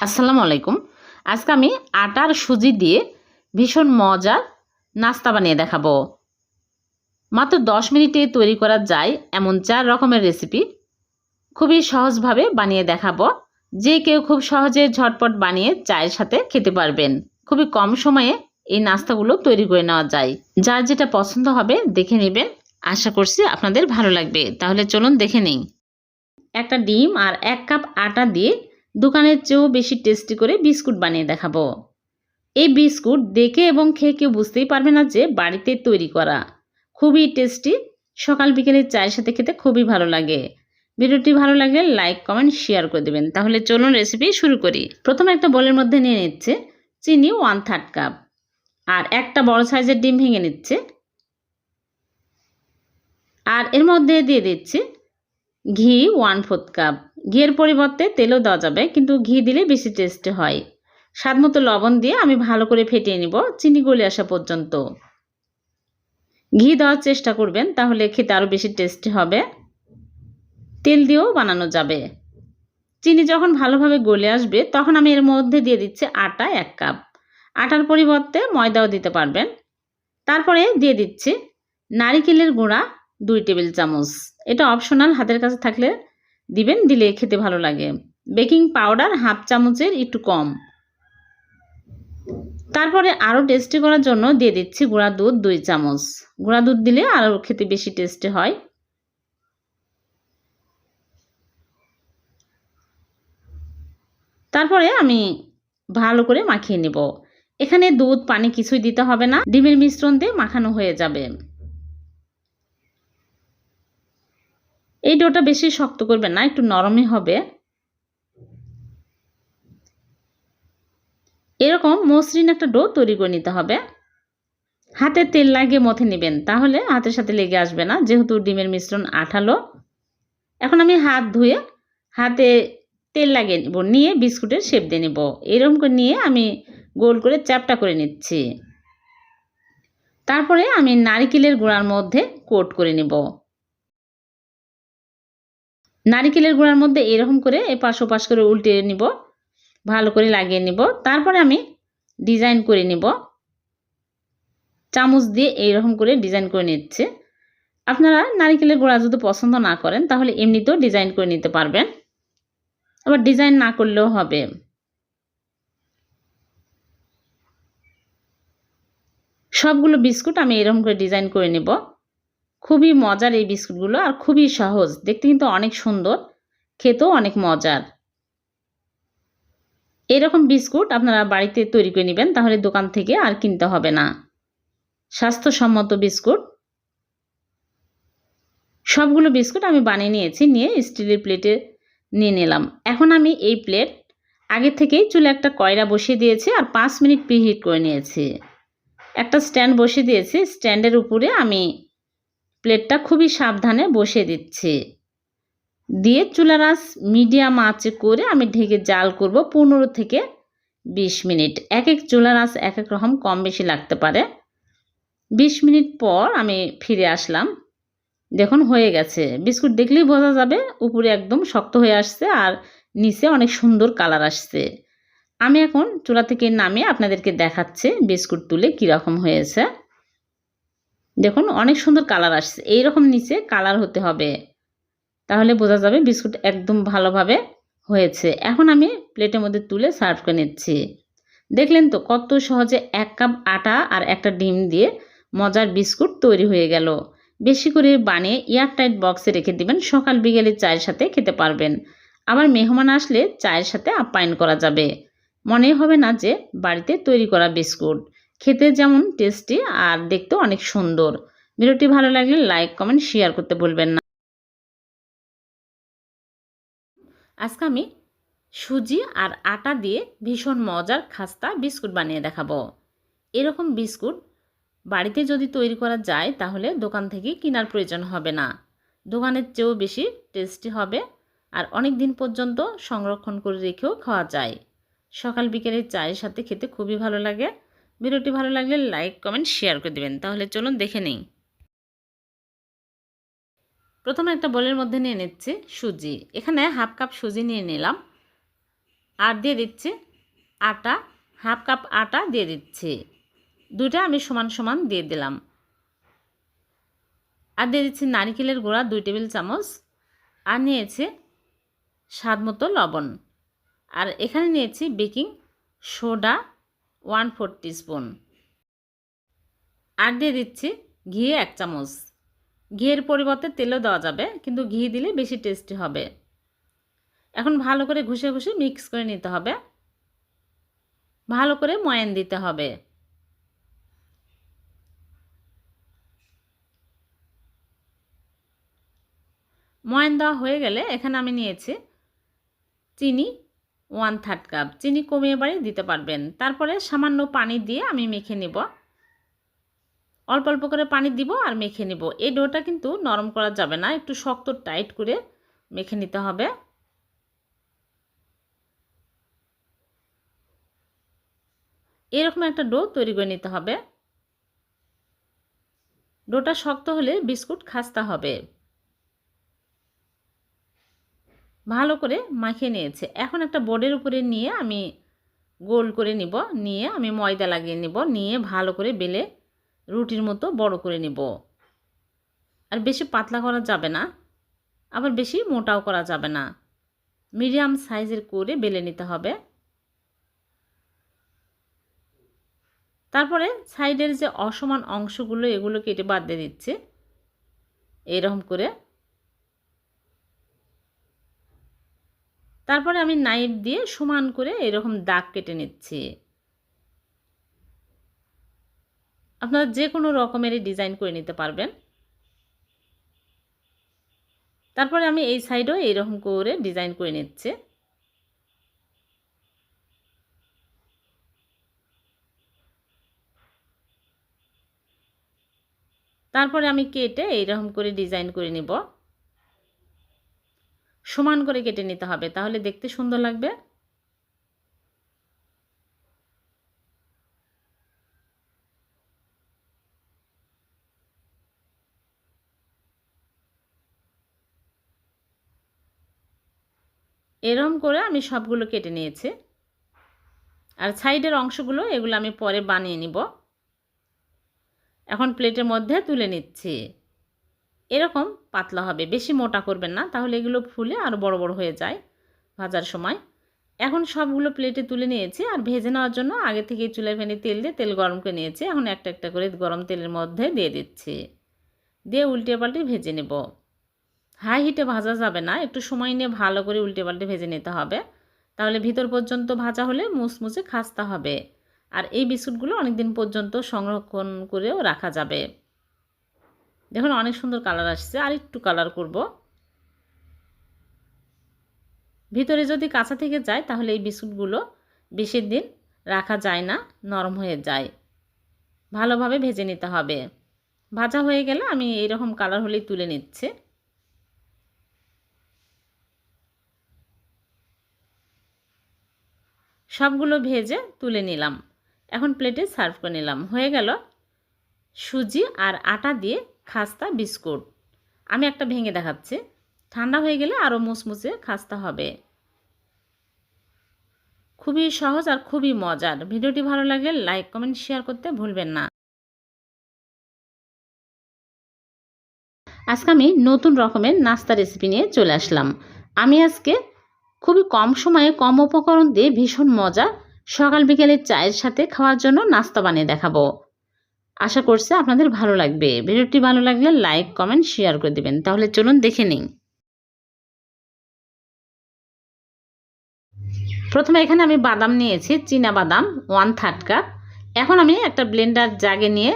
আসসালামু আলাইকুম। আজকে আমি আটার সুজি দিয়ে ভীষণ মজার নাস্তা বানিয়ে দেখাবো। মাত্র দশ মিনিটে তৈরি করা যায় এমন চার রকমের রেসিপি। খুবই সহজভাবে বানিয়ে দেখাবো। যে কেউ খুব সহজে ঝটপট বানিয়ে চায়ের সাথে খেতে পারবেন। খুবই কম সময়ে এই নাস্তাগুলো তৈরি করে নেওয়া যায়। যার যেটা পছন্দ হবে দেখে নেবেন। আশা করছি আপনাদের ভালো লাগবে। তাহলে চলুন দেখে নিই। একটা ডিম আর এক কাপ আটা দিয়ে দোকানের চেয়েও বেশি টেস্টি করে বিস্কুট বানিয়ে দেখাবো। এই বিস্কুট দেখে এবং খেয়ে কেউ বুঝতেই পারবে না যে বাড়িতে তৈরি করা। খুবই টেস্টি। সকাল বিকেলে চায়ের সাথে খেতে খুবই ভালো লাগে। ভিডিওটি ভালো লাগলে লাইক, কমেন্ট, শেয়ার করে দেবেন। তাহলে চলুন রেসিপি শুরু করি। প্রথমে একটা বলের মধ্যে নিয়ে নিচ্ছে চিনি ওয়ান থার্ড কাপ আর একটা বড় সাইজের ডিম ভেঙে নিচ্ছে। আর এর মধ্যে দিয়ে দিচ্ছে ঘি ওয়ান ফোর্থ কাপ ঘিয়ের পরিবর্তে তেলও দেওয়া যাবে, কিন্তু ঘি দিলে বেশি টেস্টি হয়। স্বাদ মতো লবণ দিয়ে আমি ভালো করে ফেটিয়ে নিব, চিনি গলে আসা পর্যন্ত। ঘি দেওয়ার চেষ্টা করবেন, তাহলে খেতে আরও বেশি টেস্টি হবে। তেল দিয়েও বানানো যাবে। চিনি যখন ভালোভাবে গলে আসবে, তখন আমি এর মধ্যে দিয়ে দিচ্ছি আটা এক কাপ। আটার পরিবর্তে ময়দাও দিতে পারবেন। তারপরে দিয়ে দিচ্ছি নারিকেলের গুঁড়া দুই টেবিল চামচ। এটা অপশনাল হাতের কাছে থাকলে দিবেন, দিলে খেতে ভালো লাগে। বেকিং পাউডার হাফ চামচের একটু কম। তারপরে আরও টেস্টি করার জন্য দিয়ে দিচ্ছি গুঁড়া দুধ দুই চামচ। গুঁড়া দুধ দিলে আরও খেতে বেশি টেস্টি হয়। তারপরে আমি ভালো করে মাখিয়ে নেব। এখানে দুধ, পানি কিছুই দিতে হবে না। ডিমের মিশ্রণ দিয়ে মাখানো হয়ে যাবে। এই ডোটা বেশি শক্ত করবে না, একটু নরমই হবে। এরকম মসৃণ একটা ডো তৈরি করে নিতে হবে। হাতে তেল লাগিয়ে মথে নেবেন, তাহলে হাতের সাথে লেগে আসবে না, যেহেতু ডিমের মিশ্রণ আঠালো। এখন আমি হাত ধুয়ে হাতে তেল লাগিয়ে নেব, নিয়ে বিস্কুটের শেপ দিয়ে নেব। এরকম করে নিয়ে আমি গোল করে চ্যাপটা করে নিচ্ছি। তারপরে আমি নারিকেলের গুঁড়ার মধ্যে কোট করে নেব। নারিকেলের গুঁড়ার মধ্যে এরকম করে এপাশ ওপাশ করে উল্টে নিব, ভালো করে লাগিয়ে নিব। তারপরে আমি ডিজাইন করে নিব। চামচ দিয়ে এইরকম করে ডিজাইন করে নিচ্ছে। আপনারা নারিকেলের গোড়া যদি পছন্দ না করেন, তাহলে এমনিতেও ডিজাইন করে নিতে পারবেন। আবার ডিজাইন না করলেও হবে। সবগুলো বিস্কুট আমি এরকম করে ডিজাইন করে নেব। খুবই মজার এই বিস্কুটগুলো আর খুবই সহজ। দেখতে কিন্তু অনেক সুন্দর, খেতেও অনেক মজার। এরকম বিস্কুট আপনারা বাড়িতে তৈরি করে নেবেন, তাহলে দোকান থেকে আর কিনতে হবে না। স্বাস্থ্যসম্মত বিস্কুট। সবগুলো বিস্কুট আমি বানিয়ে নিয়েছি, নিয়ে স্টিলের প্লেটে নিয়ে নিলাম। এখন আমি এই প্লেট আগে থেকেই চুলে একটা কয়রা বসিয়ে দিয়েছি আর পাঁচ মিনিট প্রিহিট করে নিয়েছি। একটা স্ট্যান্ড বসিয়ে দিয়েছি, স্ট্যান্ডের উপরে আমি প্লেটটা খুবই সাবধানে বসিয়ে দিচ্ছি। দিয়ে চুলার আঁচ মিডিয়াম আঁচে করে আমি ঢেকে জাল করব পনেরো থেকে বিশ মিনিট। এক এক চুলার আঁচ এক এক রকম কম বেশি লাগতে পারে। বিশ মিনিট পর আমি ফিরে আসলাম। দেখুন, হয়ে গেছে। বিস্কুট দেখলেই বোঝা যাবে উপরে একদম শক্ত হয়ে আসছে আর নিচে অনেক সুন্দর কালার আসছে। আমি এখন চুলা থেকে নামিয়ে আপনাদেরকে দেখাচ্ছি বিস্কুট তুলে কীরকম হয়েছে। দেখুন, অনেক সুন্দর কালার আসছে। এই রকম নিচে কালার হতে হবে। তাহলে বোঝা যাবে বিস্কুট একদম ভালোভাবে হয়েছে। এখন আমি প্লেটের মধ্যে তুলে সার্ভ করে নিচ্ছি। দেখলেন তো, কত সহজে এক কাপ আটা আর একটা ডিম দিয়ে মজার বিস্কুট তৈরি হয়ে গেল। বেশি করে বানিয়ে এয়ারটাইট বক্সে রেখে দিবেন। সকাল বিকেলে চায়ের সাথে খেতে পারবেন। আবার মেহমান আসলে চায়ের সাথে আপ্যায়ন করা যাবে। মনে হবে না যে বাড়িতে তৈরি করা বিস্কুট। খেতে যেমন টেস্টি আর দেখতেও অনেক সুন্দর। ভিডিওটি ভালো লাগলে লাইক কমেন্ট শেয়ার করতে বলবেন না। আজকে আমি সুজি আর আটা দিয়ে ভীষণ মজার খাস্তা বিস্কুট বানিয়ে দেখাবো। এরকম বিস্কুট বাড়িতে যদি তৈরি করা যায়, তাহলে দোকান থেকে কেনার প্রয়োজন হবে না। দোকানের চেয়েও বেশি টেস্টি হবে আর অনেক দিন পর্যন্ত সংরক্ষণ করে রেখেও খাওয়া যায়। সকাল বিকেলে চায়ের সাথে খেতে খুবই ভালো লাগে। ভিডিওটি ভালো লাগলে লাইক, কমেন্ট, শেয়ার করে দেবেন। তাহলে চলুন দেখে নেই। প্রথমে একটা বোলের মধ্যে নিয়ে নিচ্ছে সুজি। এখানে হাফ কাপ সুজি নিয়ে নিলাম। আর দিয়ে দিচ্ছে আটা। হাফ কাপ আটা দিয়ে দিচ্ছি। দুটা আমি সমান সমান দিয়ে দিলাম। আর দিয়ে দিচ্ছি নারিকেলের গুঁড়া দুই টেবিল চামচ। আর নিয়েছে স্বাদ মতো লবণ। আর এখানে নিয়েছি baking soda one four spoon আর দিয়ে দিচ্ছি ঘি এক চামচ। ঘিয়ের পরিবর্তে তেলও দেওয়া যাবে, কিন্তু ঘি দিলে বেশি টেস্টি হবে। এখন ভালো করে ঘুষে ঘষে মিক্স করে নিতে হবে। ভালো করে ময়ান দিতে হবে। ময়ান দেওয়া হয়ে গেলে এখানে আমি নিয়েছি চিনি ওয়ান থার্ড কাপ চিনি কমিয়ে বাড়ি দিতে পারবেন। তারপরে সামান্য পানি দিয়ে আমি মেখে নেব। অল্প অল্প করে পানি দিব আর মেখে নেব। এই ডোটা কিন্তু নরম করা যাবে না, একটু শক্ত টাইট করে মেখে নিতে হবে। এরকম একটা ডো তৈরি করে নিতে হবে। ডোটা শক্ত হলে বিস্কুট খাস্তা হবে। ভালো করে মাখিয়ে নিয়েছে। এখন একটা বোর্ডের উপরে নিয়ে আমি গোল করে নিব। নিয়ে আমি ময়দা লাগিয়ে নিব। নিয়ে ভালো করে বেলে রুটির মতো বড় করে নিব। আর বেশি পাতলা করা যাবে না। আবার বেশি মোটাও করা যাবে না। মিডিয়াম সাইজের করে বেলে নিতে হবে। তারপরে সাইডের যে অসমান অংশগুলো, এগুলো কেটে বাদ দিয়ে দিচ্ছে। এরকম করে তারপরে আমি নাইফ দিয়ে সমান করে এরকম দাগ কেটে নিচ্ছি। আপনারা যে কোনো রকমেরই ডিজাইন করে নিতে পারবেন। তারপরে আমি এই সাইডেও এইরকম করে ডিজাইন করে নিচ্ছি। তারপরে আমি কেটে এইরকম করে ডিজাইন করে নিব। সমান করে কেটে নিতে হবে, তাহলে দেখতে সুন্দর লাগবে। এরম করে আমি সবগুলো কেটে নিয়েছি। আর সাইডের অংশগুলো, এগুলো আমি পরে বানিয়ে নিব। এখন প্লেটের মধ্যে তুলে নিচ্ছি। এরকম পাতলা হবে, বেশি মোটা করবেন না, তাহলে এগুলো ফুলে আর বড় বড় হয়ে যায় ভাজার সময়। এখন সবগুলো প্লেটে তুলে নিয়েছি, আর ভেজে নেওয়ার জন্য আগে থেকে চুলের ফেনে তেল দিয়ে তেল গরম করে নিয়েছি, এখন একটা একটা করে গরম তেলের মধ্যে দিয়ে দিচ্ছি। দিয়ে উল্টে পাল্টে ভেজে নেব। হাই হিটে ভাজা যাবে না, একটু সময় নিয়ে ভালো করে উল্টে পাল্টে ভেজে নিতে হবে। তাহলে ভিতর পর্যন্ত ভাজা হলে মুচমুচে খাস্তা হবে। আর এই বিস্কুটগুলো অনেক দিন পর্যন্ত সংরক্ষণ করেও রাখা যাবে। দেখুন অনেক সুন্দর কালার আসছে, আর একটু কালার করব। ভিতরে যদি কাঁচা থেকে যায়, তাহলে এই বিস্কুটগুলো বেশি দিন রাখা যায় না, নরম হয়ে যায়। ভালোভাবে ভেজে নিতে হবে। ভাজা হয়ে গেলে আমি এইরকম কালার হলেই তুলে নিচ্ছে। সবগুলো ভেজে তুলে নিলাম। এখন প্লেটে সার্ভ করে নিলাম। হয়ে গেল সুজি আর আটা দিয়ে খাস্তা, বিস্কুট। আমি একটা ভেঙে দেখাচ্ছি। ঠান্ডা হয়ে গেলে আরও মুচমুচে খাস্তা হবে। খুবই সহজ আর খুবই মজার। ভিডিওটি ভালো লাগলে লাইক, কমেন্ট, শেয়ার করতে ভুলবেন না। আজকে আমি নতুন রকমের নাস্তা রেসিপি নিয়ে চলে আসলাম। আমি আজকে খুবই কম সময়ে কম উপকরণ দিয়ে ভীষণ মজা সকাল বিকেলে চায়ের সাথে খাওয়ার জন্য নাস্তা বানিয়ে দেখাবো। আশা করছি আপনাদের ভালো লাগবে। ভিডিওটি ভালো লাগলে লাইক কমেন্ট শেয়ার করে দেবেন। তাহলে চলুন দেখে নিন প্রথমে এখানে আমি বাদাম নিয়েছি, চীনা বাদাম ওয়ান থার্ড কাপ এখন আমি একটা ব্লেন্ডার জাগে নিয়ে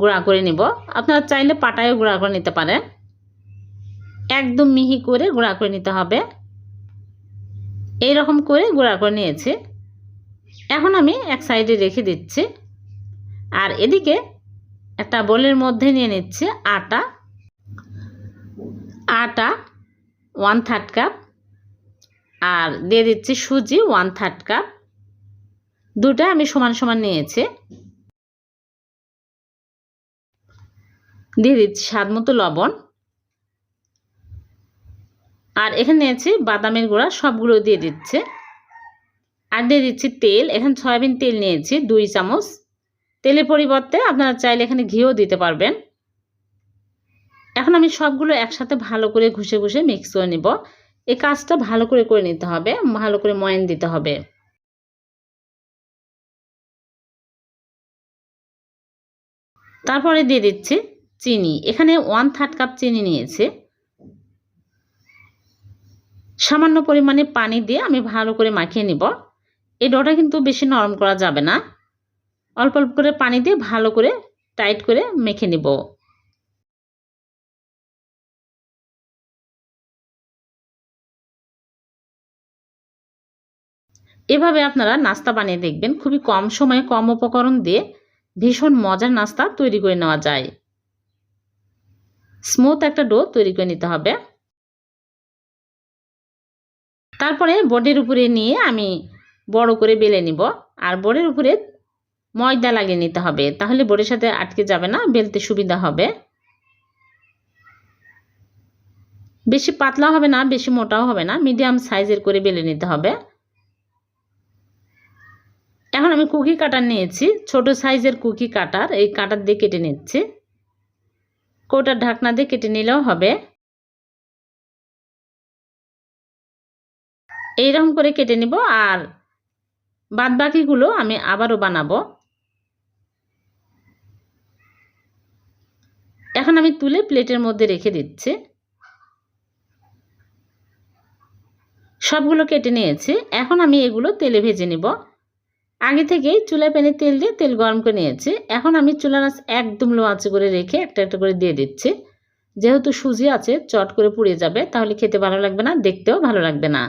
গুঁড়া করে নিব। আপনারা চাইলে পাটায়ও গুঁড়া করে নিতে পারেন। একদম মিহি করে গুঁড়া করে নিতে হবে। এই রকম করে গুঁড়া করে নিয়েছি। এখন আমি এক সাইডে রেখে দিচ্ছি। আর এদিকে একটা বোলের মধ্যে নিয়ে নিচ্ছে আটা। আটা ওয়ান থার্ড কাপ আর দিয়ে দিচ্ছি সুজি ওয়ান থার্ড কাপ দুটা আমি সমান সমান নিয়েছি। দিয়ে দিচ্ছি স্বাদ মতো লবণ। আর এখানে নিয়েছি বাদামের গুঁড়া, সবগুলো দিয়ে দিচ্ছে। আর দিয়ে দিচ্ছি তেল, এখানে সয়াবিন তেল নিয়েছি, দুই চামচ। তেলের পরিবর্তে আপনারা চাইলে এখানে ঘিও দিতে পারবেন। এখন আমি সবগুলো একসাথে ভালো করে ঘুষে ঘুষে মিক্স করে নিব। এই কাজটা ভালো করে করে নিতে হবে, ভালো করে ময়ান দিতে হবে। তারপরে দিয়ে দিচ্ছি চিনি। এখানে ওয়ান থার্ড কাপ চিনি নিয়েছে। সামান্য পরিমাণে পানি দিয়ে আমি ভালো করে মাখিয়ে নিব। এই ডোটা কিন্তু বেশি নরম করা যাবে না। অল্প অল্প করে পানি দিয়ে ভালো করে টাইট করে মেখে নিব। এভাবে আপনারা নাস্তা বানিয়ে দেখবেন। খুবই কম সময়ে কম উপকরণ দিয়ে ভীষণ মজার নাস্তা তৈরি করে নেওয়া যায়। স্মুথ একটা ডো তৈরি করে নিতে হবে। তারপরে বোর্ডের উপরে নিয়ে আমি বড় করে বেলে নিব। আর বোর্ডের উপরে ময়দা লাগিয়ে নিতে হবে। তাহলে বোর্ডের সাথে আটকে যাবে না, বেলতে সুবিধা হবে। বেশি পাতলা হবে না, বেশি মোটাও হবে না, মিডিয়াম সাইজের করে বেলে নিতে হবে। এখন আমি কুকি কাটার নিয়েছি, ছোট সাইজের কুকি কাটার, এই কাটার দিয়ে কেটে নিচ্ছি। কোটার ঢাকনা দিয়ে কেটে নিলেও হবে। এইরকম করে কেটে নিব আর বাদ বাকিগুলো আমি আবারও বানাবো। এখন আমি তুলে প্লেটের মধ্যে রেখে দিচ্ছি। সবগুলো কেটে নিয়েছি। এখন আমি এগুলো তেলে ভেজে নিব। আগে থেকেই চুলা প্যানে তেল দিয়ে তেল গরম করে নিয়েছি। এখন আমি চুলা আঁচ একদম লো আঁচে করে রেখে একটা একটা করে দিয়ে দিচ্ছি। যেহেতু সুজি আছে, চট করে পুড়ে যাবে, তাহলে খেতে ভালো লাগবে না, দেখতেও ভালো লাগবে না।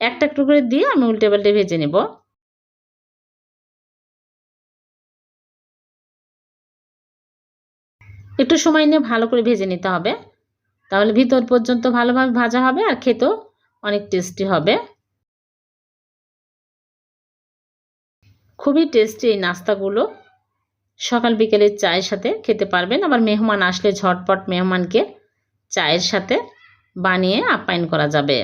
একটা একটু করে দিয়ে আমি উল্টে পাল্টে ভেজে নেব। একটু সময় নিয়ে ভালো করে ভেজে নিতে হবে। তাহলে ভিতর পর্যন্ত ভালোভাবে ভাজা হবে আর খেতেও অনেক টেস্টি হবে। খুবই টেস্টি এই নাস্তাগুলো। সকাল বিকেলের চায়ের সাথে খেতে পারবেন। আবার মেহমান আসলে ঝটপট মেহমানকে চায়ের সাথে বানিয়ে আপ্যায়ন করা যাবে।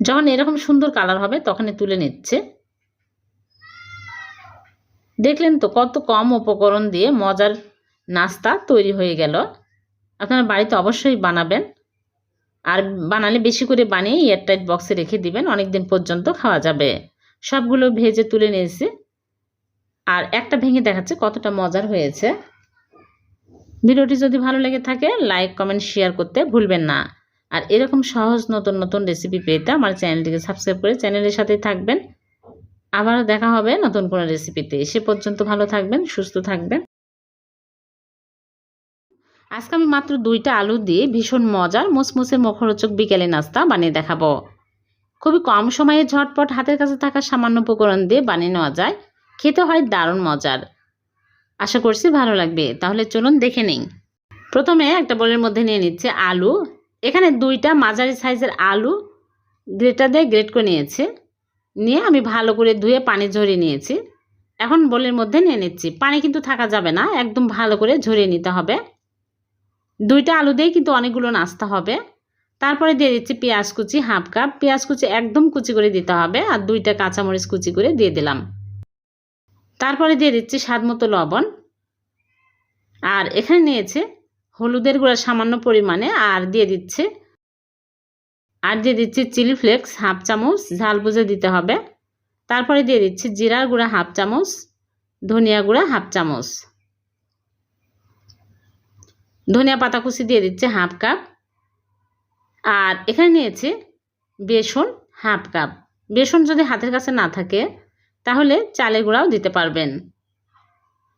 যখন এরকম সুন্দর কালার হবে তখনই তুলে নিচ্ছে। দেখলেন তো কত কম উপকরণ দিয়ে মজার নাস্তা তৈরি হয়ে গেল। আপনারা বাড়িতে অবশ্যই বানাবেন। আর বানালে বেশি করে বানিয়ে এয়ারটাইট বক্সে রেখে দিবেন অনেক দিন পর্যন্ত খাওয়া যাবে। সবগুলো ভেজে তুলে নিয়েছি। আর একটা ভেঙে দেখাচ্ছে কতটা মজার হয়েছে। ভিডিওটি যদি ভালো লেগে থাকে লাইক কমেন্ট শেয়ার করতে ভুলবেন না। আর এরকম সহজ নতুন নতুন রেসিপি পেতে আমার চ্যানেলটিকে সাবস্ক্রাইব করে চ্যানেলের সাথে থাকবেন। আবারও দেখা হবে নতুন কোনো রেসিপিতে সে পর্যন্ত ভালো থাকবেন, সুস্থ থাকবেন। আজকে আমি মাত্র দুইটা আলু দিয়ে ভীষণ মজার মুসমুসে মুখরোচক বিকেলে নাস্তা বানিয়ে দেখাবো। খুবই কম সময়ে ঝটপট হাতের কাছে থাকা সামান্য উপকরণ দিয়ে বানিয়ে নেওয়া যায়। খেতে হয় দারুণ মজার। আশা করছি ভালো লাগবে। তাহলে চলুন দেখে নিই। প্রথমে একটা বোলের মধ্যে নিয়ে নিচ্ছে আলু। এখানে দুইটা মাঝারি সাইজের আলু গ্রেটার দিয়ে গ্রেট করে নিয়েছে। নিয়ে আমি ভালো করে ধুয়ে পানি ঝরিয়ে নিয়েছি। এখন বোলের মধ্যে নিয়ে নিচ্ছি। পানি কিন্তু থাকা যাবে না, একদম ভালো করে ঝরিয়ে নিতে হবে। দুইটা আলু দিয়ে কিন্তু অনেকগুলো নাস্তা হবে। তারপরে দিয়ে দিচ্ছি পেঁয়াজ কুচি হাফ কাপ। পেঁয়াজ কুচি একদম কুচি করে দিতে হবে আর দুইটা কাঁচামরিচ কুচি করে দিয়ে দিলাম। তারপরে দিয়ে দিচ্ছি স্বাদ মতো লবণ। আর এখানে নিয়েছে হলুদের গুঁড়া সামান্য পরিমাণে আর দিয়ে দিচ্ছে আর দিয়ে দিচ্ছি চিলি ফ্লেক্স হাফ চামচ, ঝাল বুঝে দিতে হবে। তারপরে দিয়ে দিচ্ছি জিরার গুঁড়া হাফ চামচ, ধনিয়া গুঁড়া হাফ চামচ। ধনিয়া পাতা কুচি দিয়ে দিচ্ছে হাফ কাপ। আর এখানে নিয়েছি বেসন হাফ কাপ। বেসন যদি হাতের কাছে না থাকে, তাহলে চালের গুঁড়াও দিতে পারবেন।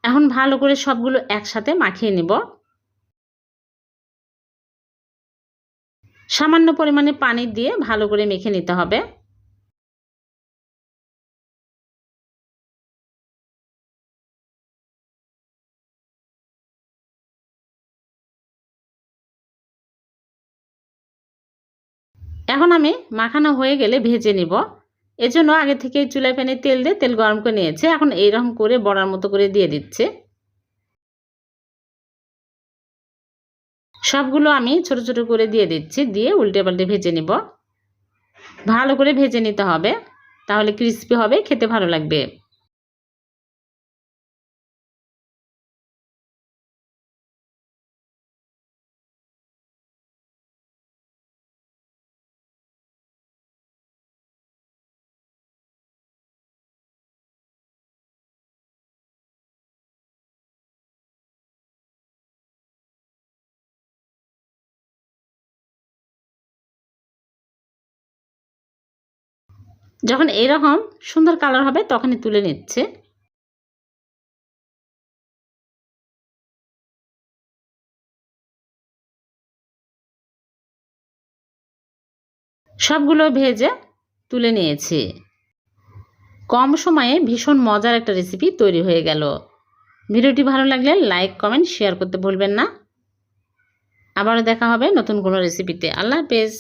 এখন ভালো করে সবগুলো একসাথে মাখিয়ে নিব। সামান্য পরিমাণে পানি দিয়ে ভালো করে মেখে নিতে হবে। এখন আমি মাখানো হয়ে গেলে ভেজে নিব। এজন্য আগে থেকে চুলায় প্যানে তেল দিয়ে তেল গরম করে নিয়েছে। এখন এইরকম করে বড়ার মতো করে দিয়ে দিচ্ছে। সবগুলো আমি ছোট ছোট করে দিয়ে দিচ্ছি, দিয়ে উল্টে পাল্টে ভেজে নিব। ভালো করে ভেজে নিতে হবে, তাহলে ক্রিস্পি হবে, খেতে ভালো লাগবে। যখন এরকম সুন্দর কালার হবে তখনই তুলে নিচ্ছে। সবগুলো ভেজে তুলে নিয়েছি। কম সময়ে ভীষণ মজার একটা রেসিপি তৈরি হয়ে গেল। ভিডিওটি ভালো লাগলে লাইক কমেন্ট শেয়ার করতে ভুলবেন না। আবারও দেখা হবে নতুন কোনো রেসিপিতে আল্লাহ হাফেজ।